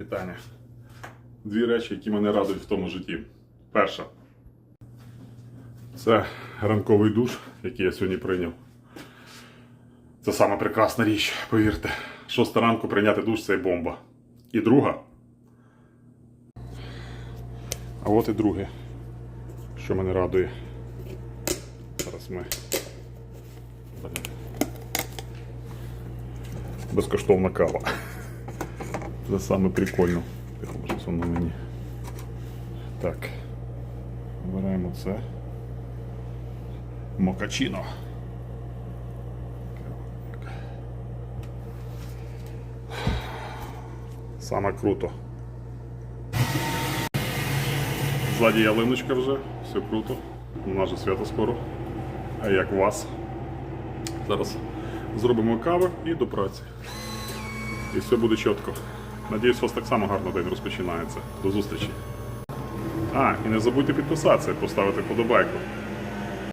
Вітання. Дві речі, які мене радують в тому житті. Перша. Це ранковий душ, який я сьогодні прийняв. Це саме прекрасна річ, повірте. Шоста ранку прийняти душ це бомба. І друга. А от і друге, що мене радує. Зараз ми. Безкоштовна кава. Це саме прикольно. На мені. Так. Вибираємо це. Мокачино. Саме круто. Ззаді ялиночка вже, все круто. У нас же свято скоро. А як вас? Зараз зробимо каву і до праці. І все буде чітко. Надіюсь, у вас так само гарно день розпочинається. До зустрічі. А, і не забудьте підписатися поставити вподобайку.